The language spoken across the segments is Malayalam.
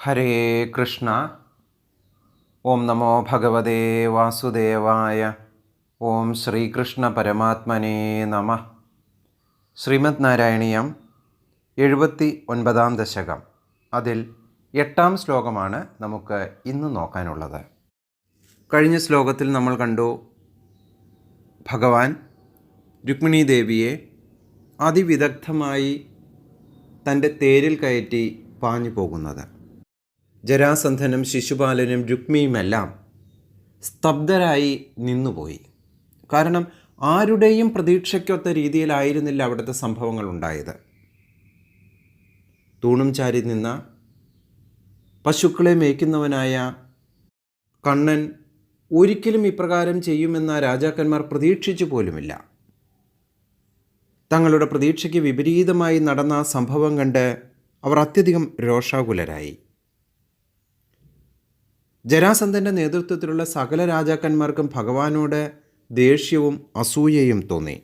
ഹരേ കൃഷ്ണ. ഓം നമോ ഭഗവതേ വാസുദേവായ. ഓം ശ്രീകൃഷ്ണ പരമാത്മനേ നമ. ശ്രീമദ് നാരായണീയം എഴുപത്തി ഒൻപതാം ദശകം. അതിൽ എട്ടാം ശ്ലോകമാണ് നമുക്ക് ഇന്ന് നോക്കാനുള്ളത്. കഴിഞ്ഞ ശ്ലോകത്തിൽ നമ്മൾ കണ്ടു ഭഗവാൻ രുക്മിണി ദേവിയെ അതിവിദഗ്ധമായി തന്റെ തേരിൽ കയറ്റി പാഞ്ഞു പോകുന്നത്. ജരാസന്ധനും ശിശുപാലനും രുക്മിയുമെല്ലാം സ്തബ്ധരായി നിന്നുപോയി. കാരണം ആരുടെയും പ്രതീക്ഷയ്ക്കൊത്ത രീതിയിലായിരുന്നില്ല അവിടുത്തെ സംഭവങ്ങൾ ഉണ്ടായത് തൂണും ചാരി നിന്ന പശുക്കളെ മേയ്ക്കുന്നവനായ കണ്ണൻ ഒരിക്കലും ഇപ്രകാരം ചെയ്യുമെന്ന രാജാക്കന്മാർ പ്രതീക്ഷിച്ചു പോലുമില്ല. തങ്ങളുടെ പ്രതീക്ഷയ്ക്ക് വിപരീതമായി നടന്ന സംഭവം കണ്ട് അവർ അത്യധികം രോഷാകുലരായി. ജരാസന്ധന്റെ നേതൃത്വത്തിലുള്ള സകല രാജാക്കന്മാർക്കും ഭഗവാനോട് ദേഷ്യവും അസൂയയും തോന്നി.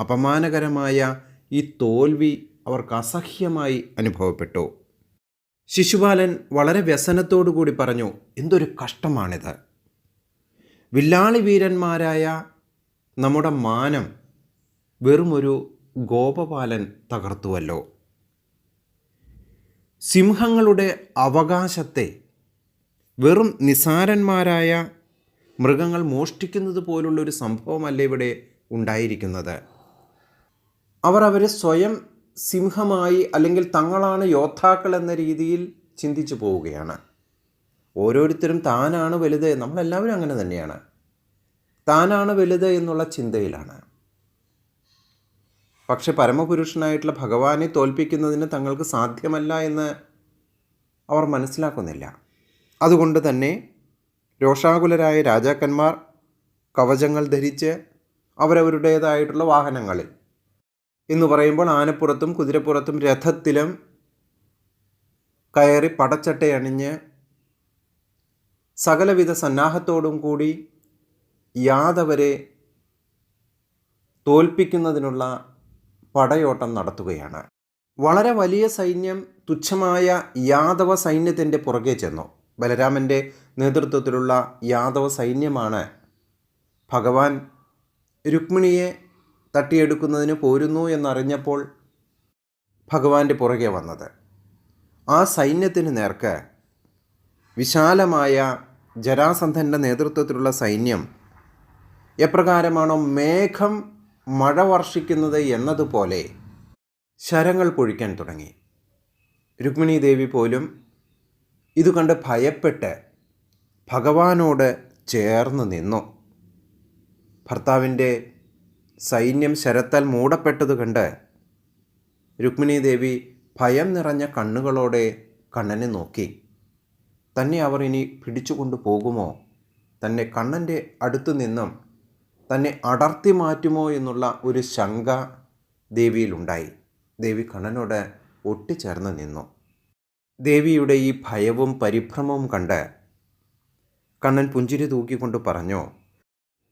അപമാനകരമായ ഈ തോൽവി അവർക്ക് അസഹ്യമായി അനുഭവപ്പെട്ടു. ശിശുപാലൻ വളരെ വ്യസനത്തോടുകൂടി പറഞ്ഞു എന്തൊരു കഷ്ടമാണിത്. വില്ലാളി വീരന്മാരായ നമ്മുടെ മാനം വെറുമൊരു ഗോപപാലൻ തകർത്തുവല്ലോ. സിംഹങ്ങളുടെ അവകാശത്തെ വെറും നിസാരന്മാരായ മൃഗങ്ങൾ മോഷ്ടിക്കുന്നത് പോലുള്ളൊരു സംഭവമല്ല ഇവിടെ ഉണ്ടായിരിക്കുന്നത്? അവർ അവരെ സ്വയം സിംഹമായി അല്ലെങ്കിൽ തങ്ങളാണ് യോദ്ധാക്കൾ എന്ന രീതിയിൽ ചിന്തിച്ചു പോവുകയാണ്. ഓരോരുത്തരും താനാണ് വലുത് നമ്മളെല്ലാവരും അങ്ങനെ തന്നെയാണ്. താനാണ് വലുത് എന്നുള്ള ചിന്തയിലാണ്. പക്ഷെ പരമപുരുഷനായിട്ടുള്ള ഭഗവാനെ തോൽപ്പിക്കുന്നതിന് തങ്ങൾക്ക് സാധ്യമല്ല എന്ന് അവർ മനസ്സിലാക്കുന്നില്ല. അതുകൊണ്ട് തന്നെ രോഷാകുലരായ രാജാക്കന്മാർ കവചങ്ങൾ ധരിച്ച് അവരവരുടേതായിട്ടുള്ള വാഹനങ്ങളിൽ. എന്ന് പറയുമ്പോൾ ആനപ്പുറത്തും കുതിരപ്പുറത്തും രഥത്തിലും കയറി പടച്ചട്ടയണിഞ്ഞ് സകലവിധ സന്നാഹത്തോടും കൂടി യാദവരെ തോൽപ്പിക്കുന്നതിനുള്ള പടയോട്ടം നടത്തുകയാണ്. വളരെ വലിയ സൈന്യം തുച്ഛമായ യാദവ സൈന്യത്തിന്റെ പുറകെ ചെന്നു. ബലരാമന്റെ നേതൃത്വത്തിലുള്ള യാദവ സൈന്യമാണ്. ഭഗവാൻ രുക്മിണിയെ തട്ടിയെടുക്കുന്നതിന് പോരുന്നു എന്നറിഞ്ഞപ്പോൾ ഭഗവാന്റെ പുറകെ വന്നത്. ആ സൈന്യത്തിന് നേർക്ക് വിശാലമായ ജരാസന്ധന്റെ നേതൃത്വത്തിലുള്ള സൈന്യം എപ്രകാരമാണോ മേഘം മഴ വർഷിക്കുന്നത് എന്നതുപോലെ ശരങ്ങൾ പൊഴിക്കാൻ തുടങ്ങി. രുക്മിണി ദേവി പോലും ഇത് കണ്ട് ഭയപ്പെട്ട് ഭഗവാനോട് ചേർന്ന് നിന്നു. ഭർത്താവിന്റെ സൈന്യം ശരത്താൽ മൂടപ്പെട്ടത് കണ്ട് രുക്മിണി ദേവി ഭയം നിറഞ്ഞ കണ്ണുകളോടെ കണ്ണനെ നോക്കി. തന്നെ അവർ ഇനി പിടിച്ചുകൊണ്ടു പോകുമോ? തന്നെ കണ്ണന്റെ അടുത്തു നിന്നും തന്നെ അടർത്തി മാറ്റുമോ എന്നുള്ള ഒരു ശങ്ക ദേവിയിലുണ്ടായി. ദേവി കണ്ണനോട് ഒട്ടിച്ചേർന്ന് നിന്നു. ദേവിയുടെ ഈ ഭയവും പരിഭ്രമവും കണ്ട് കണ്ണൻ പുഞ്ചിരി തൂക്കിക്കൊണ്ട് പറഞ്ഞു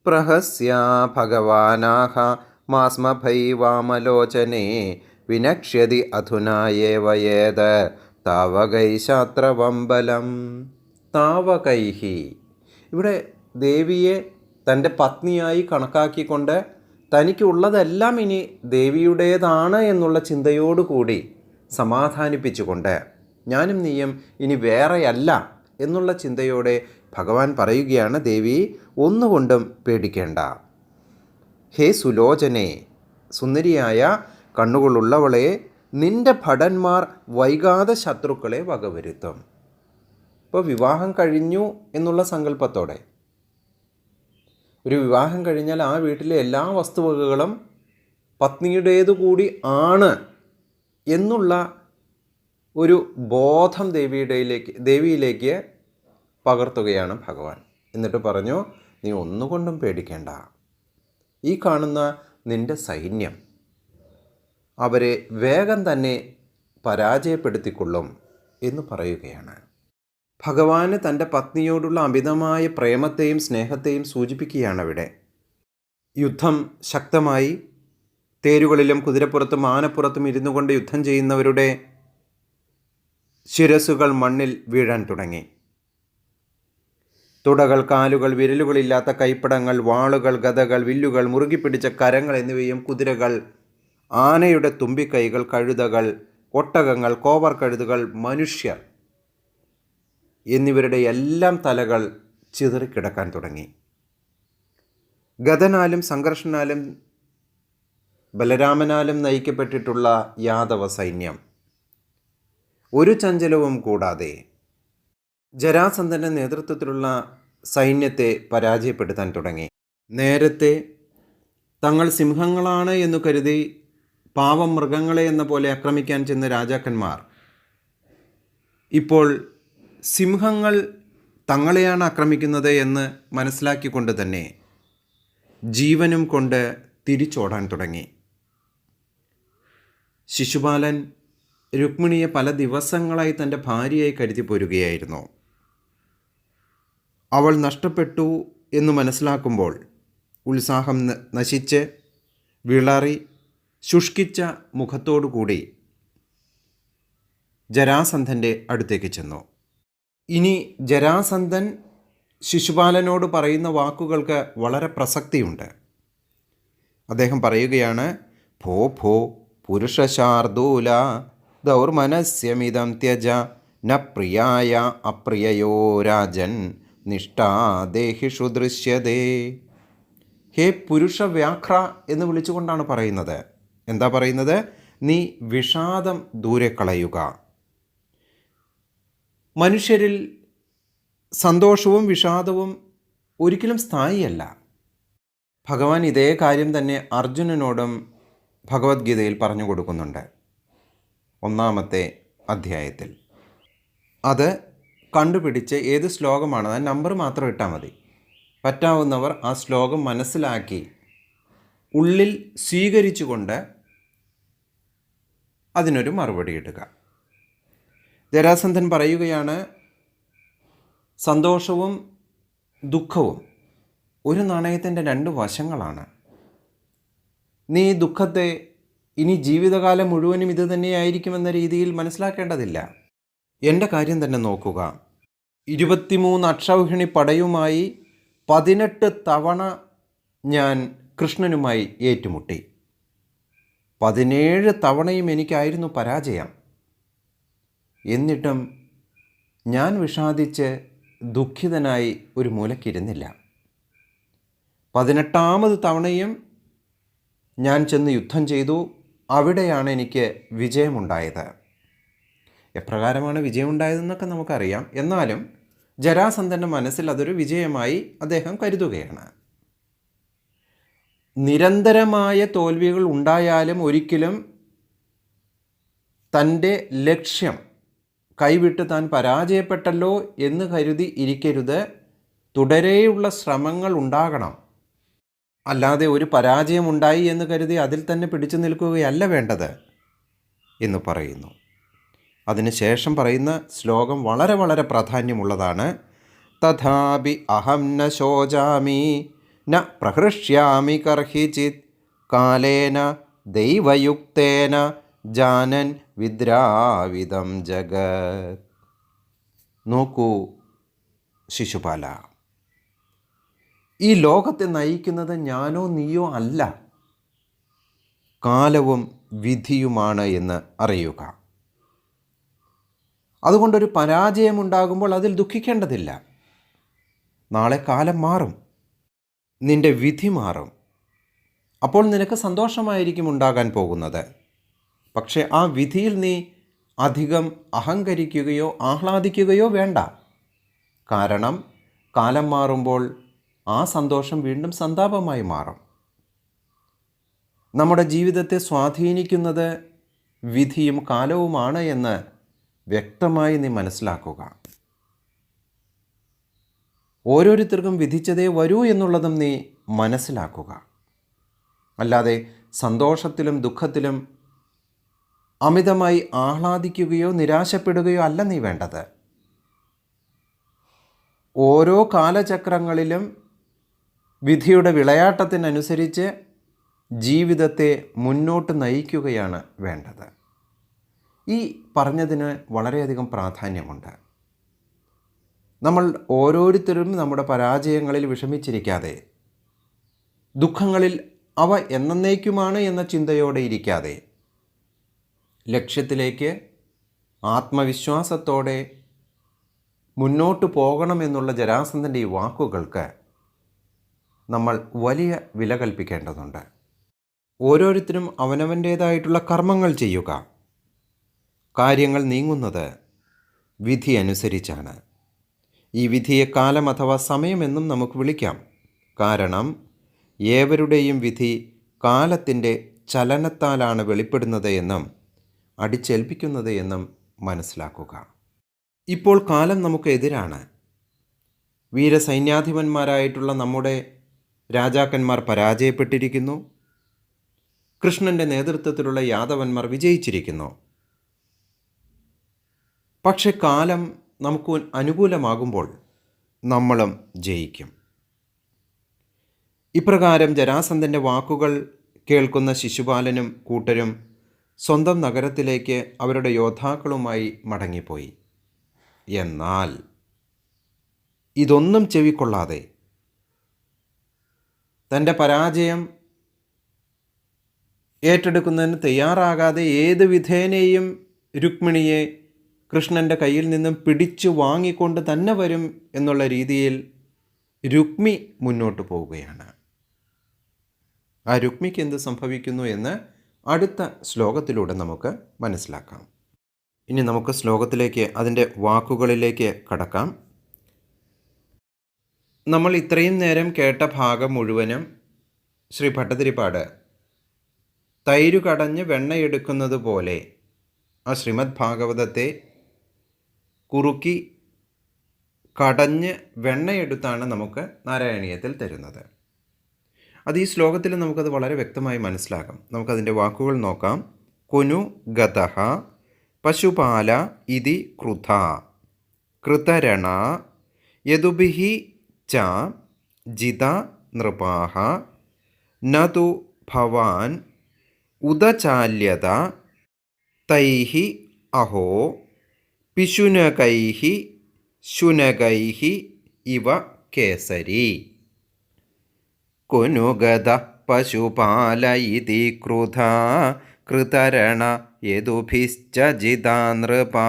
പ്രഹസ്യ ഭഗവാനാഹ മാസ്മഭൈവാമലോചനേ വിനക്ഷ്യതി അധുനായേവയേത് താവകൈശാത്രവമ്പലം താവകൈഹി. ഇവിടെ ദേവിയെ തന്റെ പത്നിയായി കണക്കാക്കിക്കൊണ്ട് തനിക്കുള്ളതെല്ലാം ഇനി ദേവിയുടേതാണ് എന്നുള്ള ചിന്തയോടുകൂടി സമാധാനിപ്പിച്ചുകൊണ്ട് ഞാനും നീയും ഇനി വേറെയല്ല എന്നുള്ള ചിന്തയോടെ ഭഗവാൻ പറയുകയാണ് ദേവി ഒന്നുകൊണ്ടും പേടിക്കേണ്ട. ഹേ സുലോചനെ സുന്ദരിയായ കണ്ണുകളുള്ളവളെ നിന്റെ ഭടന്മാർ വൈകാതെ ശത്രുക്കളെ വകവരുത്തും. ഇപ്പോൾ വിവാഹം കഴിഞ്ഞു എന്നുള്ള സങ്കല്പത്തോടെ. ഒരു വിവാഹം കഴിഞ്ഞാൽ ആ വീട്ടിലെ എല്ലാ വസ്തുവകകളും പത്നിയുടേതുകൂടി ആണ് എന്നുള്ള ഒരു ബോധം ദേവിയുടെയിലേക്ക് ദേവിയിലേക്ക് പകർത്തുകയാണ് ഭഗവാൻ. എന്നിട്ട് പറഞ്ഞു നീ ഒന്നുകൊണ്ടും പേടിക്കേണ്ട. ഈ കാണുന്ന നിന്റെ സൈന്യം അവരെ വേഗം തന്നെ പരാജയപ്പെടുത്തിക്കൊള്ളും എന്ന് പറയുകയാണ്. ഭഗവാന് തന്റെ പത്നിയോടുള്ള അമിതമായ പ്രേമത്തെയും സ്നേഹത്തെയും സൂചിപ്പിക്കുകയാണ് അവിടെ. യുദ്ധം ശക്തമായി തേരുകളിലും കുതിരപ്പുറത്തും ആനപ്പുറത്തും ഇരുന്നു കൊണ്ട് യുദ്ധം ചെയ്യുന്നവരുടെ ശിരസുകൾ മണ്ണിൽ വീഴാൻ തുടങ്ങി. തുടകൾ കാലുകൾ വിരലുകളില്ലാത്ത കൈപ്പടങ്ങൾ വാളുകൾ ഗതകൾ വില്ലുകൾ മുറുകിപ്പിടിച്ച കരങ്ങൾ എന്നിവയും കുതിരകൾ ആനയുടെ തുമ്പിക്കൈകൾ കഴുതകൾ ഒട്ടകങ്ങൾ കോവർ കഴുതുകൾ മനുഷ്യർ എന്നിവരുടെ എല്ലാം തലകൾ ചിതറിക്കിടക്കാൻ തുടങ്ങി. ഗതനാലും സംഘർഷനാലും ബലരാമനാലും നയിക്കപ്പെട്ടിട്ടുള്ള യാദവ സൈന്യം ഒരു ചഞ്ചലവും കൂടാതെ ജരാസന്ധന്റെ നേതൃത്വത്തിലുള്ള സൈന്യത്തെ പരാജയപ്പെടുത്താൻ തുടങ്ങി. നേരത്തെ തങ്ങൾ സിംഹങ്ങളാണ് എന്നു കരുതി പാവം മൃഗങ്ങളെ എന്ന പോലെ ആക്രമിക്കാൻ ചെന്ന രാജാക്കന്മാർ ഇപ്പോൾ സിംഹങ്ങൾ തങ്ങളെയാണ് ആക്രമിക്കുന്നത് എന്ന് മനസ്സിലാക്കിക്കൊണ്ട് തന്നെ ജീവനും കൊണ്ട് തിരിച്ചോടാൻ തുടങ്ങി. ശിശുപാലൻ രുക്മിണിയെ പല ദിവസങ്ങളായി തന്റെ ഭാര്യയായി കരുതി പോരുകയായിരുന്നു. അവൾ നഷ്ടപ്പെട്ടു എന്ന് മനസ്സിലാക്കുമ്പോൾ ഉത്സാഹം നശിച്ച് വിളറി ശുഷ്കിച്ച മുഖത്തോടുകൂടി ജരാസന്ധന്റെ അടുത്തേക്ക് ചെന്നു. ഇനി ജരാസന്ധൻ ശിശുപാലനോട് പറയുന്ന വാക്കുകൾക്ക് വളരെ പ്രസക്തിയുണ്ട്. അദ്ദേഹം പറയുകയാണ് ഭോ ഭോ പുരുഷശാർദൂല ദൗർമനസ്യമിതം ത്യജ ന പ്രിയായ അപ്രിയയോ രാജൻ നിഷ്ഠാദേഹിഷു ദൃശ്യതേ. ഹേ പുരുഷ വ്യാഘ്ര എന്ന് വിളിച്ചുകൊണ്ടാണ് പറയുന്നത്. എന്താ പറയുന്നത്? നീ വിഷാദം ദൂരെ കളയുക. മനുഷ്യരിൽ സന്തോഷവും വിഷാദവും ഒരിക്കലും സ്ഥായിയല്ല. ഭഗവാൻ ഇതേ കാര്യം തന്നെ അർജുനനോടും ഭഗവത്ഗീതയിൽ പറഞ്ഞു കൊടുക്കുന്നുണ്ട്. ഒന്നാമത്തെ അധ്യായത്തിൽ. അത് കണ്ടുപിടിച്ച് ഏത് ശ്ലോകമാണ്? ആ നമ്പർ മാത്രം ഇട്ടാൽ മതി. പറ്റാവുന്നവർ ആ ശ്ലോകം മനസ്സിലാക്കി ഉള്ളിൽ സ്വീകരിച്ചുകൊണ്ട് അതിനൊരു മറുപടി ഇടുക. ജരാസന്ധൻ പറയുകയാണ് സന്തോഷവും ദുഃഖവും ഒരു നാണയത്തിന്റെ രണ്ട് വശങ്ങളാണ്. നീ ദുഃഖത്തെ ഇനി ജീവിതകാലം മുഴുവനും ഇത് തന്നെയായിരിക്കുമെന്ന രീതിയിൽ മനസ്സിലാക്കേണ്ടതില്ല. എന്റെ കാര്യം തന്നെ നോക്കുക. ഇരുപത്തിമൂന്ന് അക്ഷൗഹിണി പടയുമായി പതിനെട്ട് തവണ ഞാൻ കൃഷ്ണനുമായി ഏറ്റുമുട്ടി. പതിനേഴ് തവണയും എനിക്കായിരുന്നു പരാജയം. എന്നിട്ടും ഞാൻ വിഷാദിച്ച് ദുഃഖിതനായി ഒരു മൂലക്കിരുന്നില്ല. പതിനെട്ടാമത് തവണയും ഞാൻ ചെന്ന് യുദ്ധം ചെയ്തു. അവിടെയാണ് എനിക്ക് വിജയമുണ്ടായത്. എപ്രകാരമാണ് വിജയമുണ്ടായതെന്നൊക്കെ നമുക്കറിയാം. എന്നാലും ജരാസന്ധന്റെ മനസ്സിൽ അതൊരു വിജയമായി അദ്ദേഹം കരുതുകയാണ്. നിരന്തരമായ തോൽവികൾ ഉണ്ടായാലും ഒരിക്കലും തന്റെ ലക്ഷ്യം കൈവിട്ട് താൻ പരാജയപ്പെട്ടല്ലോ എന്ന് കരുതി ഇരിക്കരുത്. തുടരെയുള്ള ശ്രമങ്ങൾ ഉണ്ടാകണം. അല്ലാതെ ഒരു പരാജയമുണ്ടായി എന്ന് കരുതി അതിൽ തന്നെ പിടിച്ചു നിൽക്കുകയല്ല വേണ്ടത് എന്ന് പറയുന്നു. അതിനുശേഷം പറയുന്ന ശ്ലോകം വളരെ വളരെ പ്രാധാന്യമുള്ളതാണ്. തഥാപി അഹം ന ശോചാമി ന പ്രഹൃഷ്യാമി കർഹിചിത് കാലേന ദൈവയുക്തേന ജാനൻ വിദ്രാവിധം ജഗത്. നോക്കൂ ശിശുപാല. ഈ ലോകത്തെ നയിക്കുന്നത് ഞാനോ നീയോ അല്ല. കാലവും വിധിയുമാണ് എന്ന് അറിയുക. അതുകൊണ്ടൊരു പരാജയമുണ്ടാകുമ്പോൾ അതിൽ ദുഃഖിക്കേണ്ടതില്ല. നാളെ കാലം മാറും. നിന്റെ വിധി മാറും. അപ്പോൾ നിനക്ക് സന്തോഷമായിരിക്കും ഉണ്ടാകാൻ പോകുന്നത്. പക്ഷേ ആ വിധിയിൽ നീ അധികം അഹങ്കരിക്കുകയോ ആഹ്ലാദിക്കുകയോ വേണ്ട. കാരണം കാലം മാറുമ്പോൾ ആ സന്തോഷം വീണ്ടും സന്താപമായി മാറും. നമ്മുടെ ജീവിതത്തെ സ്വാധീനിക്കുന്നത് വിധിയും കാലവുമാണ് എന്ന് വ്യക്തമായി നീ മനസ്സിലാക്കുക. ഓരോരുത്തർക്കും വിധിച്ചതേ വരൂ എന്നുള്ളതും നീ മനസ്സിലാക്കുക. അല്ലാതെ സന്തോഷത്തിലും ദുഃഖത്തിലും അമിതമായി ആഹ്ലാദിക്കുകയോ നിരാശപ്പെടുകയോ അല്ല നീ വേണ്ടത്. ഓരോ കാലചക്രങ്ങളിലും വിധിയുടെ വിളയാട്ടത്തിനനുസരിച്ച് ജീവിതത്തെ മുന്നോട്ട് നയിക്കുകയാണ് വേണ്ടത്. ഈ പറഞ്ഞതിന് വളരെയധികം പ്രാധാന്യമുണ്ട്. നമ്മൾ ഓരോരുത്തരും നമ്മുടെ പരാജയങ്ങളിൽ വിഷമിച്ചിരിക്കാതെ ദുഃഖങ്ങളിൽ അവ എന്നേക്കുമാണ് എന്ന ചിന്തയോടെ ഇരിക്കാതെ ലക്ഷ്യത്തിലേക്ക് ആത്മവിശ്വാസത്തോടെ മുന്നോട്ട് പോകണമെന്നുള്ള ജരാസന്ധന്റെ ഈ വാക്കുകൾക്ക് നമ്മൾ വലിയ വില കൽപ്പിക്കേണ്ടതുണ്ട്. ഓരോരുത്തരും അവനവന്റേതായിട്ടുള്ള കർമ്മങ്ങൾ ചെയ്യുക. കാര്യങ്ങൾ നീങ്ങുന്നത് വിധി അനുസരിച്ചാണ്. ഈ വിധിയെ കാലം അഥവാ സമയമെന്നും നമുക്ക് വിളിക്കാം. കാരണം ഏവരുടെയും വിധി കാലത്തിന്റെ ചലനത്താലാണ് വെളിപ്പെടുന്നത് എന്നും അടിച്ചേൽപ്പിക്കുന്നത് എന്നും മനസ്സിലാക്കുക. ഇപ്പോൾ കാലം നമുക്ക് എതിരാണ്. വീരസൈന്യാധിപന്മാരായിട്ടുള്ള നമ്മുടെ രാജാക്കന്മാർ പരാജയപ്പെട്ടിരിക്കുന്നു. കൃഷ്ണന്റെ നേതൃത്വത്തിലുള്ള യാദവന്മാർ വിജയിച്ചിരിക്കുന്നു. പക്ഷെ കാലം നമുക്ക് അനുകൂലമാകുമ്പോൾ നമ്മളും ജയിക്കും. ഇപ്രകാരം ജരാസന്ധന്റെ വാക്കുകൾ കേൾക്കുന്ന ശിശുപാലനും കൂട്ടരും സ്വന്തം നഗരത്തിലേക്ക് അവരുടെ യോദ്ധാക്കളുമായി മടങ്ങിപ്പോയി. എന്നാൽ ഇതൊന്നും ചെവിക്കൊള്ളാതെ തന്റെ പരാജയം ഏറ്റെടുക്കുന്നതിന് തയ്യാറാകാതെ ഏത് വിധേനയും രുക്മിണിയെ കൃഷ്ണന്റെ കയ്യിൽ നിന്നും പിടിച്ചു വാങ്ങിക്കൊണ്ട് തന്നെ വരും എന്നുള്ള രീതിയിൽ രുക്മി മുന്നോട്ട് പോവുകയാണ്. ആ രുക്മിക്ക് എന്ത് സംഭവിക്കുന്നു എന്ന് അടുത്ത ശ്ലോകത്തിലൂടെ നമുക്ക് മനസ്സിലാക്കാം. ഇനി നമുക്ക് ശ്ലോകത്തിലേക്ക് അതിന്റെ വാക്കുകളിലേക്ക് കടക്കാം. നമ്മൾ ഇത്രയും നേരം കേട്ട ഭാഗം മുഴുവനും ശ്രീ ഭട്ടതിരിപ്പാട് തൈരു കടഞ്ഞ് വെണ്ണയെടുക്കുന്നത് പോലെ ആ ശ്രീമദ് ഭാഗവതത്തെ കുറുക്കി കടഞ്ഞ് വെണ്ണയെടുത്താണ് നമുക്ക് നാരായണീയത്തിൽ തരുന്നത്. അത് ഈ ശ്ലോകത്തിൽ നമുക്കത് വളരെ വ്യക്തമായി മനസ്സിലാക്കാം. നമുക്കതിന്റെ വാക്കുകൾ നോക്കാം. കുനു ഗതഹ പശുപാല ഇതി കൃത കൃതരണ യദുഭിഹി ച ജിത നൃപാഹ നതു ഭവാൻ ഉദചാല്യത തൈഹ അഹോ പിശുനകൈഹ ശുനകൈഹ ഇവ കേസരി. കുനുഗത പശുപാലയിതി ക്രുധ കൃതരണ യദുഭിശ്ച ജിതാ നൃപാ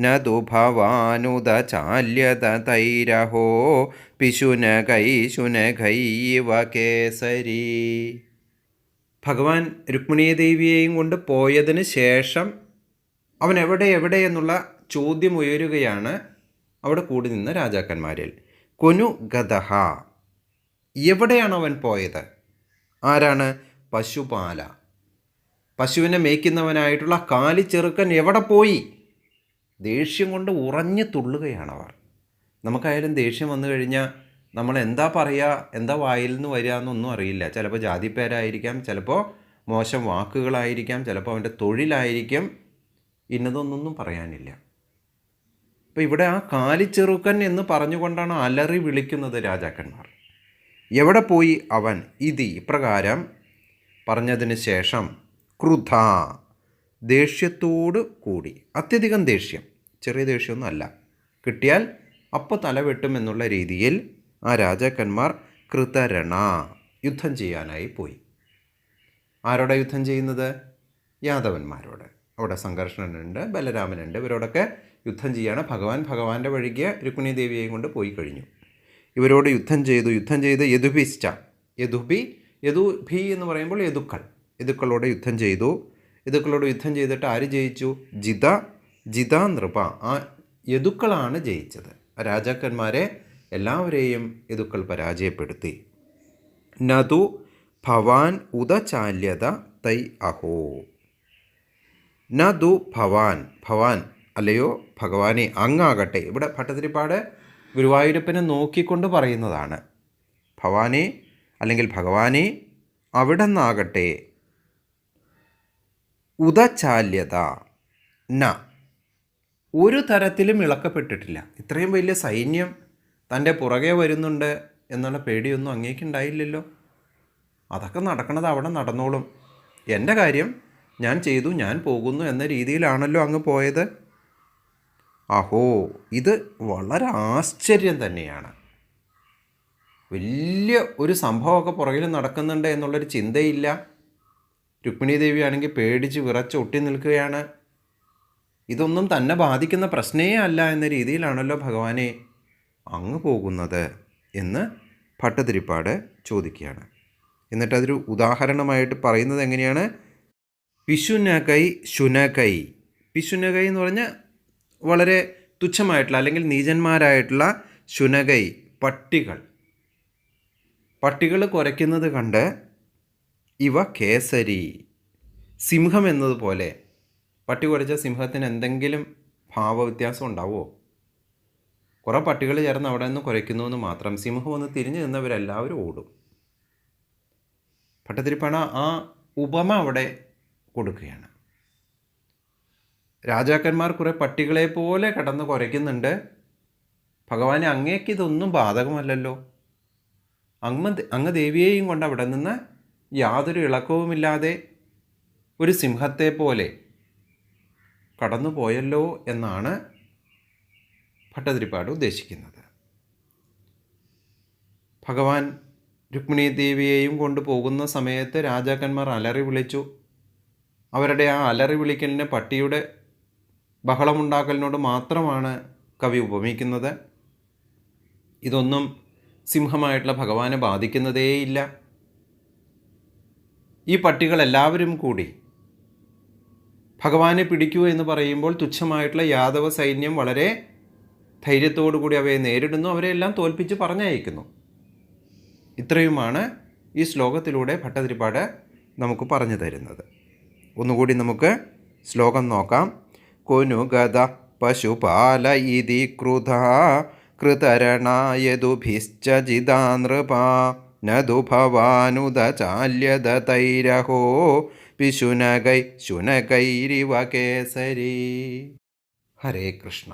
നതു ഭവാനുദചാല്യത തൈരഹോ പിശുനകൈശുനകൈവ കേസരി. ഭഗവാൻ രുക്മിണീദേവിയെയും കൊണ്ട് പോയതിന് ശേഷം അവൻ എവിടെ എവിടെ എന്നുള്ള ചോദ്യം ഉയരുകയാണ് അവിടെ കൂടി നിന്ന രാജാക്കന്മാരിൽ. കൊനു ഗതഹ എവിടെയാണ് അവൻ പോയത്? ആരാണ് പശുപാല? പശുവിനെ മേയ്ക്കുന്നവനായിട്ടുള്ള കാലിച്ചെറുക്കൻ എവിടെ പോയി? ദേഷ്യം കൊണ്ട് ഉറഞ്ഞു അവർ നമുക്കായാലും ദേഷ്യം വന്നു കഴിഞ്ഞാൽ നമ്മൾ എന്താ പറയുക എന്താ വായിൽ നിന്ന് വരിക എന്നൊന്നും അറിയില്ല. ചിലപ്പോൾ ജാതിപ്പേരായിരിക്കാം ചിലപ്പോൾ മോശം വാക്കുകളായിരിക്കാം ചിലപ്പോൾ അവന്റെ തൊഴിലായിരിക്കും. ഇന്നതൊന്നൊന്നും പറയാനില്ല. അപ്പോൾ ഇവിടെ ആ കാലിച്ചെറുക്കൻ എന്ന് പറഞ്ഞുകൊണ്ടാണ് അലറി വിളിക്കുന്നത് രാജാക്കന്മാർ. എവിടെ പോയി അവൻ? ഇതി ഇപ്രകാരം പറഞ്ഞതിന് ശേഷം ക്രുധ ദേഷ്യത്തോട് കൂടി അത്യധികം ദേഷ്യം. ചെറിയ ദേഷ്യമൊന്നും അല്ല. കിട്ടിയാൽ അപ്പോൾ തലവെട്ടും എന്നുള്ള രീതിയിൽ ആ രാജാക്കന്മാർ കൃതരണ യുദ്ധം ചെയ്യാനായി പോയി. ആരോടെ യുദ്ധം ചെയ്യുന്നത്? യാദവന്മാരോട്. അവിടെ സംഘർഷനുണ്ട് ബലരാമനുണ്ട്. ഇവരോടൊക്കെ യുദ്ധം ചെയ്യാണ്. ഭഗവാൻ ഭഗവാന്റെ വഴിക്ക് രുക്മിണി ദേവിയെയും കൊണ്ട് പോയി കഴിഞ്ഞു. ഇവരോട് യുദ്ധം ചെയ്തു യുദ്ധം ചെയ്ത് യദുഭിശ്ച യദുഭി യദുഭി എന്ന് പറയുമ്പോൾ യദുക്കൾ. യദുക്കളോട് യുദ്ധം ചെയ്തു. യദുക്കളോട് യുദ്ധം ചെയ്തിട്ട് ആര് ജയിച്ചു? ജിത ജിത നൃപ ആ യദുക്കളാണ് ജയിച്ചത്. രാജാക്കന്മാരെ എല്ലാവരെയും യദുക്കൾ പരാജയപ്പെടുത്തി. നതു ഭവാൻ ഉദചാല്യത തൈ അഹോ. നതു ഭവാൻ ഭവാൻ അല്ലയോ ഭഗവാനെ അങ്ങാകട്ടെ. ഇവിടെ ഭട്ടതിരിപ്പാട് ഗുരുവായൂരപ്പനെ നോക്കിക്കൊണ്ട് പറയുന്നതാണ്. ഭവാനെ അല്ലെങ്കിൽ ഭഗവാനെ അവിടെ നിന്നാകട്ടെ ഉദചാല്യത ന. ഒരു തരത്തിലും ഇളക്കപ്പെട്ടിട്ടില്ല. ഇത്രയും വലിയ സൈന്യം തന്റെ പുറകെ വരുന്നുണ്ട് എന്നുള്ള പേടിയൊന്നും അങ്ങേക്കുണ്ടായില്ലല്ലോ അതൊക്കെ നടക്കണത് അവിടെ നടന്നോളും. എന്റെ കാര്യം ഞാൻ ചെയ്തു ഞാൻ പോകുന്നു എന്ന രീതിയിലാണല്ലോ അങ്ങ് പോയത്. അഹോ ഇത് വളരെ ആശ്ചര്യം തന്നെയാണ്. വലിയ ഒരു സംഭവമൊക്കെ പുറകിൽ നടക്കുന്നുണ്ട് എന്നുള്ളൊരു ചിന്തയില്ല. രുക്മിണി ദേവി ആണെങ്കിൽ പേടിച്ച് വിറച്ച് ഒട്ടി നിൽക്കുകയാണ്. ഇതൊന്നും തന്നെ ബാധിക്കുന്ന പ്രശ്നേ അല്ല എന്ന രീതിയിലാണല്ലോ ഭഗവാനെ അങ്ങ് പോകുന്നത് എന്ന് ഭട്ടതിരിപ്പാട് ചോദിക്കുകയാണ്. എന്നിട്ട് അതൊരു ഉദാഹരണമായിട്ട് പറയുന്നത് എങ്ങനെയാണ്? പിശുനകൈ ശുനകൈ. പിശുനകൈ എന്ന് പറഞ്ഞാൽ വളരെ തുച്ഛമായിട്ടുള്ള അല്ലെങ്കിൽ നീചന്മാരായിട്ടുള്ള ശുനകൈ പട്ടികൾ. പട്ടികൾ കുരയ്ക്കുന്നത് കണ്ട് ഇവ കേസരി. സിംഹം എന്നതുപോലെ പട്ടി കുരച്ച സിംഹത്തിന് എന്തെങ്കിലും ഭാവവ്യത്യാസം ഉണ്ടാവുമോ? കുറേ പട്ടികൾ ചേർന്ന് അവിടെ നിന്ന് കുരയ്ക്കുന്നു എന്ന് മാത്രം സിംഹം ഒന്ന് തിരിഞ്ഞു നിന്നവരെല്ലാവരും ഓടും. പട്ടത്തിരിപ്പണ ആ ഉപമ അവിടെ കൊടുക്കുകയാണ്. രാജാക്കന്മാർ കുറേ പട്ടികളെ പോലെ കടന്ന് കുരയ്ക്കുന്നുണ്ട്. ഭഗവാനെ അങ്ങേക്ക് ഇതൊന്നും ബാധകമല്ലല്ലോ. അങ്ങ് അങ്ങ് ദേവിയെയും കൊണ്ട് അവിടെ നിന്ന് യാതൊരു ഇളക്കവുമില്ലാതെ ഒരു സിംഹത്തെ പോലെ കടന്നു പോയല്ലോ എന്നാണ് ഭട്ടതിരിപ്പാട് ഉദ്ദേശിക്കുന്നത്. ഭഗവാൻ രുക്മിണി ദേവിയെയും കൊണ്ടുപോകുന്ന സമയത്ത് രാജാക്കന്മാർ അലറി വിളിച്ചു. അവരുടെ ആ അലറി വിളിക്കലിന് പട്ടിയുടെ ബഹളമുണ്ടാക്കലിനോട് മാത്രമാണ് കവി ഉപമിക്കുന്നത്. ഇതൊന്നും സിംഹമായിട്ടുള്ള ഭഗവാനെ ബാധിക്കുന്നതേയില്ല. ഈ പട്ടികൾ എല്ലാവരും കൂടി ഭഗവാനെ പിടിക്കൂ എന്ന് പറയുമ്പോൾ തുച്ഛമായിട്ടുള്ള യാദവ സൈന്യം വളരെ ധൈര്യത്തോടു കൂടി അവയെ നേരിടുന്നു അവരെല്ലാം തോൽപ്പിച്ച് പറഞ്ഞയക്കുന്നു. ഇത്രയുമാണ് ഈ ശ്ലോകത്തിലൂടെ ഭട്ടതിരിപ്പാട് നമുക്ക് പറഞ്ഞു തരുന്നത്. ഒന്നുകൂടി നമുക്ക് ശ്ലോകം നോക്കാം. കൊനുഗത പശുപാല ഇതി കൃത കൃതരണായതുഭിശ്ച ജിതാ നൃപ നതു ഭവാനുദ തൈരഹോ പിശുനകൈ ശുനകൈരിവ കേസരി ഹരേ കൃഷ്ണ.